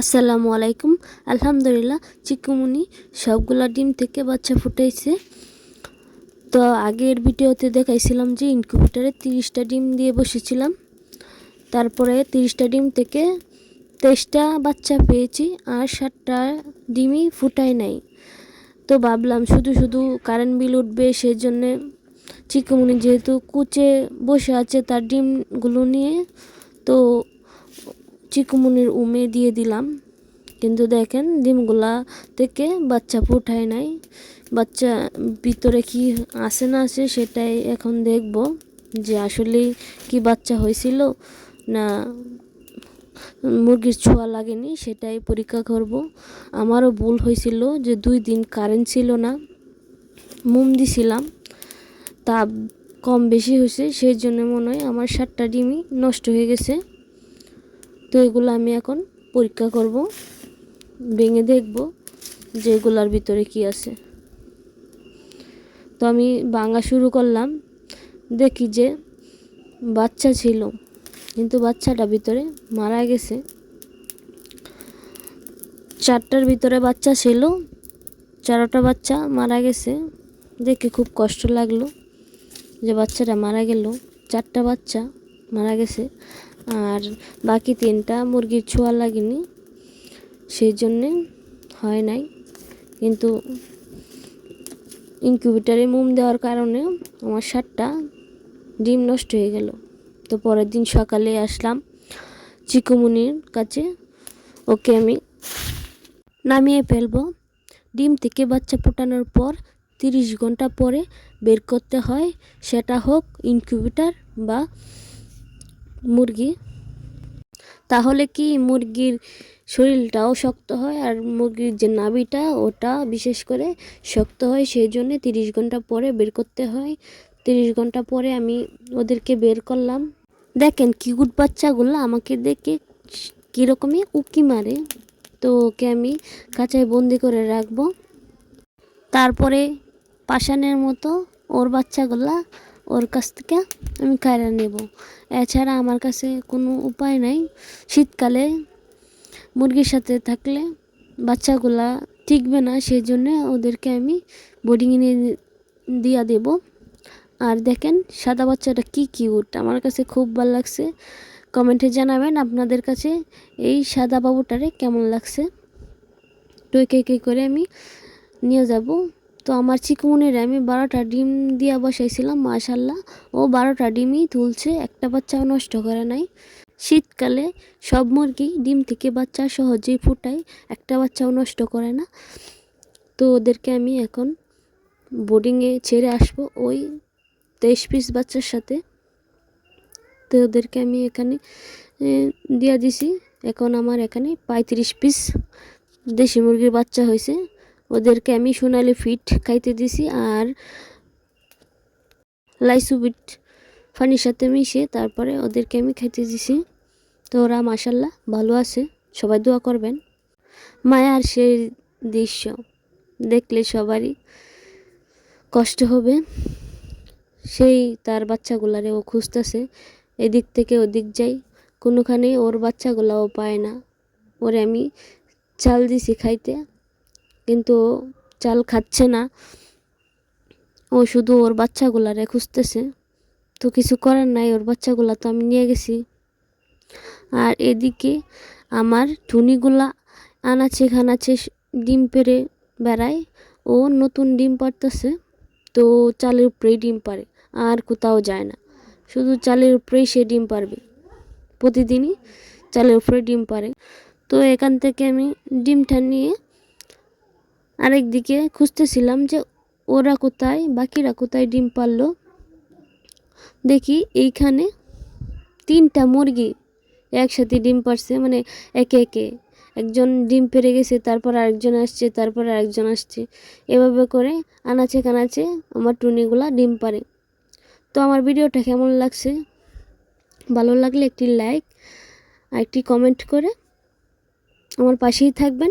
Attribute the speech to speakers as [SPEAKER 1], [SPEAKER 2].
[SPEAKER 1] আসসালামু আলাইকুম। আলহামদুলিল্লাহ, চিকুমুনি সবগুলা ডিম থেকে বাচ্চা ফুটাইছে। তো আগের ভিডিওতে দেখাইছিলাম যে ইনকিউবেটারে তিরিশটা ডিম দিয়ে বসেছিলাম। তারপরে তিরিশটা ডিম থেকে তেইশটা বাচ্চা পেয়েছি আর ষাটটা ডিমই ফুটাই নাই। তো ভাবলাম শুধু শুধু কারেন্ট বিল উঠবে সেই জন্যে চিকুমুনি যেহেতু কুচে বসে আছে তার ডিমগুলো নিয়ে, তো চিকুমুনির উমে দিয়ে দিলাম। কিন্তু দেখেন, ডিমগুলা থেকে বাচ্চা ফুটায় নাই। বাচ্চা ভিতরে কি আসে না আসে সেটাই এখন দেখব যে আসলে কি বাচ্চা হয়েছিল না মুরগির ছোঁয়া লাগেনি সেটাই পরীক্ষা করব। আমারও ভুল হয়েছিল যে দুই দিন কারেন্ট ছিল না। মোম দিছিলাম। তাপ কম বেশি হয়েছে, সেই জন্য মনে হয় আমার সাতটা ডিমই নষ্ট হয়ে গেছে। তো এগুলো আমি এখন পরীক্ষা করব, ভেঙে দেখব যে এগুলার ভিতরে কি আছে। তো আমি ভাঙা শুরু করলাম, দেখি যে বাচ্চা ছিল, কিন্তু বাচ্চাটা ভিতরে মারা গেছে। চারটার ভিতরে বাচ্চা ছিল, চারোটা বাচ্চা মারা গেছে, দেখে খুব কষ্ট লাগল যে বাচ্চাটা মারা গেল, চারটা বাচ্চা মারা গেছে। আর বাকি তিনটা মুরগির ছোঁয়া লাগেনি, সেই জন্যে হয় নাই। কিন্তু ইনকিউবেটারে মোম দেওয়ার কারণে আমার সাতটা ডিম নষ্ট হয়ে গেল। তো পরের দিন সকালে আসলাম চিকুমুনির কাছে, ওকে আমি নামিয়ে ফেলব। ডিম থেকে বাচ্চা ফোটানোর পর তিরিশ ঘণ্টা পরে বের করতে হয়, সেটা হোক ইনকিউবেটার বা মুরগি। তাহলে কি মুরগির শরীরটাও শক্ত হয় আর মুরগির যে নাভিটা, ওটা বিশেষ করে শক্ত হয় সেই জন্য তিরিশ ঘণ্টা পরে বের করতে হয়। তিরিশ ঘণ্টা পরে আমি ওদেরকে বের করলাম। দেখেন কিউট বাচ্চাগুলো, আমাকে দেখে কীরকমই উকি মারে। তো ওকে আমি কাঁচায় বন্দি করে রাখব। তারপরে পাষাণের মতো ওর বাচ্চাগুলা ওর কাছ থেকে আমি কায়রা নেব। এছাড়া আমার কাছে কোনো উপায় নাই। শীতকালে মুরগির সাথে থাকলে বাচ্চাগুলা টিকবে না সেই জন্য ওদেরকে আমি বোর্ডিংয়ে নিয়ে দিয়া দেব। আর দেখেন, সাদা বাচ্চাটা কি কিউট আমার কাছে খুব ভালো লাগছে। কমেন্টে জানাবেন আপনাদের কাছে এই সাদা বাবুটারে কেমন লাগছে। তো কে করে আমি নিয়ে যাব। তো আমার চিকুমনির আমি বারোটা ডিম দিয়া বসাইছিলাম, মাশাল্লাহ। ও বারোটা ডিমই তুলছে, একটা বাচ্চাও নষ্ট করে নাই। শীতকালে সব মুরগি ডিম থেকে বাচ্চা সহজেই ফুটায়, একটা বাচ্চাও নষ্ট করে না। তো ওদেরকে আমি এখন বোর্ডিংয়ে ছেড়ে আসব, ওই তেইশ পিস বাচ্চার সাথে। তো ওদেরকে আমি এখানে দিয়া দিছি। এখন আমার এখানে পঁয়ত্রিশ পিস দেশি মুরগির বাচ্চা হয়েছে ওদেরকে আমি সোনালি ফিট খাইতে দিছি আর লাইসুবিট ফানির সাথে মিশিয়ে তারপরে ওদেরকে আমি খাইতে দিছি। তো ওরা মাসাল্লাহ ভালো আছে, সবাই দোয়া করবেন। মায়ার সেই দৃশ্য, দেখলে সবারই কষ্ট হবে। সেই তার বাচ্চাগুলারে ও খুঁজতেছে, এদিক থেকে ওদিক যাই। কোনোখানে ওর বাচ্চাগুলাও পায় না। ওরে আমি চাল দিছি খাইতে। কিন্তু চাল খাচ্ছে না। ও শুধু ওর বাচ্চাগুলারে খুঁজতেছে। তো কিছু করার নাই, ওর বাচ্চাগুলা তো আমি নিয়ে গেছি। আর এদিকে আমার টুনিগুলা আনাচে খানাচে ডিম পেরে বেড়ায়। ও নতুন ডিম পারতেছে তো চালের উপরেই ডিম পারে আর কোথাও যায় না। শুধু চালের উপরেই সে ডিম পারবে প্রতিদিনই চালের উপরে ডিম পারে তো এখান থেকে আমি ডিমটা নিয়ে আরেক দিকে খুঁজতেছিলাম যে ওরা কোথায়, বাকিরা কোথায় ডিম পারল। দেখি এইখানে তিনটা মুরগি একসাথে ডিম পারছে মানে একে একে। একজন ডিম পেরে গেছে, তারপর আরেকজন আসছে, তারপর আরেকজন আসছে। এভাবে করে আনাচে কানাচে আমার টুনিগুলা ডিম পারে। তো আমার ভিডিওটা কেমন লাগছে? ভালো লাগলে একটি লাইক আর একটি কমেন্ট করে আমার পাশেই থাকবেন।